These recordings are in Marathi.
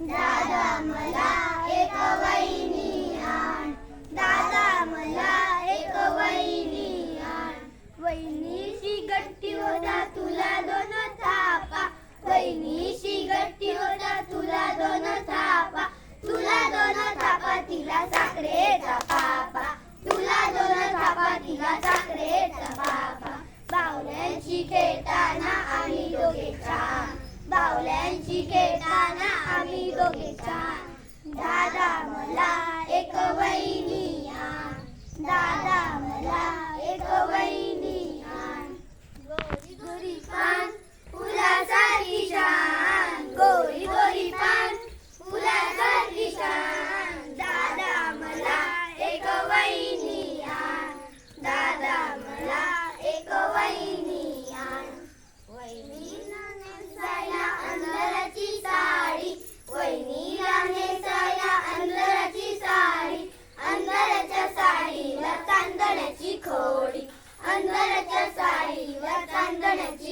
दादा मला एक वहिनी आण. दादा मला एक वहिनी आण. वहिनीशी गट्टी होता तुला दोन थापा. वहिनीशी गट्टी होता तुला दोन थापा. तुला दोन थापा तिला आम्ही दोघे दादा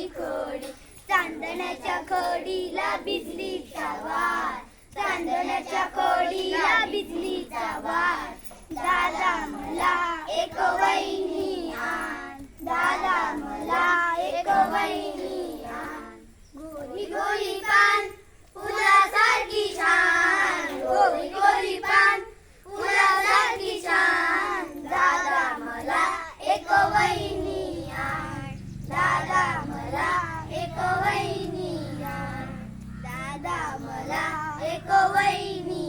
खोडी चांदण्याच्या खोडीला बिजली ठेवा. मला एक वैनी